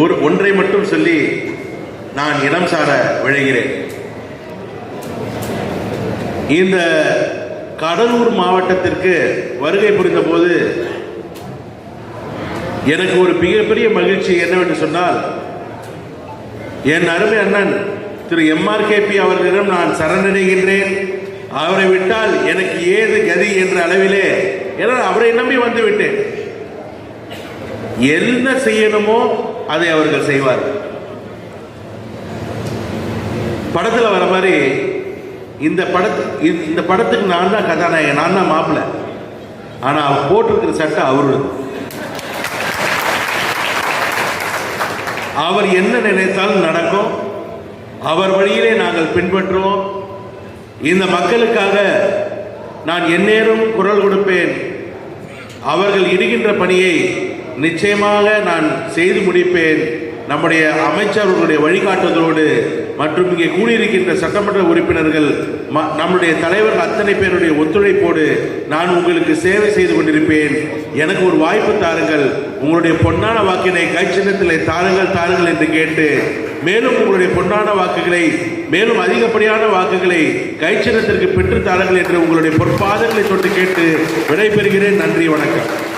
ஒரு ஒன்றை மட்டும் சொல்லி நான் இடம் சார விழைகிறேன். இந்த கடலூர் மாவட்டத்திற்கு வருகை புரிந்த போது எனக்கு ஒரு மிகப்பெரிய மகிழ்ச்சி என்னவென்று சொன்னால் என் அருமை அண்ணன் திரு எம்ஆர்கேபி அவர்களிடம் நான் சரணடைகின்றேன். அவரை விட்டால் எனக்கு ஏது கதி என்ற அளவிலே ஏன்னா அவரை நம்பி வந்து விட்டேன் என்ன செய்யணுமோ அதை அவர்கள் செய்வார்கள். படத்தில் வர மாதிரி இந்த படத்து இந்த- இந்த படத்துக்கு நான் தான் கதாநாயகன் நான் தான் மாப்பிள்ளை ஆனால் அவர் போட்டிருக்கிற சட்டை அவரு அவர் என்ன நினைத்தாலும் நடக்கும். அவர் வழியிலே நாங்கள் பின்பற்றுவோம். இந்த மக்களுக்காக நான் எந்நேரம் குரல் கொடுப்பேன். அவர்கள் இடுகின்ற பணியை நிச்சயமாக நான் செய்து முடிப்பேன். நம்முடைய அமைச்சர்களுடைய வழிகாட்டுதலோடு மற்றும் இங்கே கூடியிருக்கின்ற சட்டமன்ற உறுப்பினர்கள் ம- நம்முடைய தலைவர்கள் அத்தனை பேருடைய ஒத்துழைப்போடு நான் உங்களுக்கு சேவை செய்து கொண்டிருப்பேன். எனக்கு ஒரு வாய்ப்பு தாருங்கள். உங்களுடைய பொன்னான வாக்கினை கைச்சின்னத்தில் தாருங்கள் தாருங்கள் என்று கேட்டு மேலும் உங்களுடைய பொன்னான வாக்குகளை மேலும் அதிகப்படியான வாக்குகளை கைச்சின்னத்திற்கு பெற்று தாருங்கள் என்று உங்களுடைய பொற்பாதங்களை தொட்டு கேட்டு விடைபெறுகிறேன். நன்றி வணக்கம்.